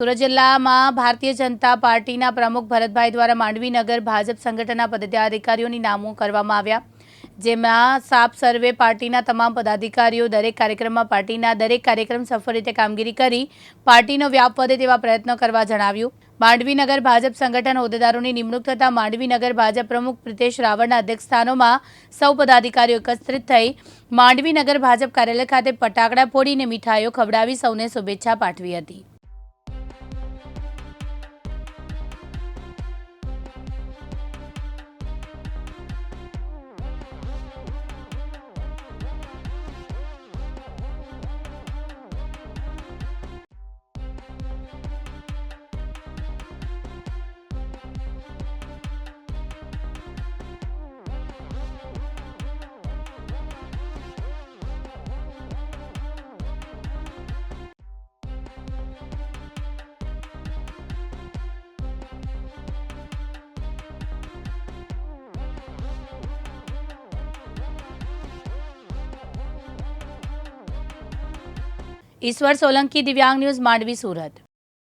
સુરત જિલ્લામાં ભારતીય જનતા પાર્ટીના પ્રમુખ ભરતભાઈ દ્વારા માંડવી નગર ભાજપ સંગઠનના પદાધિકારીઓની નામો કરવામાં આવ્યા, જેમાં સાપ સર્વે પાર્ટીના તમામ પદાધિકારીઓ દરેક કાર્યક્રમમાં પાર્ટીના દરેક કાર્યક્રમ સફળ રીતે કામગીરી કરી પાર્ટીનો વ્યાપ વધે તેવા પ્રયત્નો કરવા જણાવ્યું. માંડવી નગર ભાજપ સંગઠન હોદ્દેદારોની નિમણૂક થતાં માંડવી નગર ભાજપ પ્રમુખ પ્રિતેશ રાવળના અધ્યક્ષસ્થાનોમાં સૌ પદાધિકારીઓ એકત્રિત થઈ માંડવી નગર ભાજપ કાર્યાલય ખાતે ફટાકડા ફોડીને મીઠાઈઓ ખવડાવી સૌને શુભેચ્છા પાઠવી હતી. ઈશ્વર સોલંકી દિવ્યાંગ ન્યૂઝ માંડવી સુરત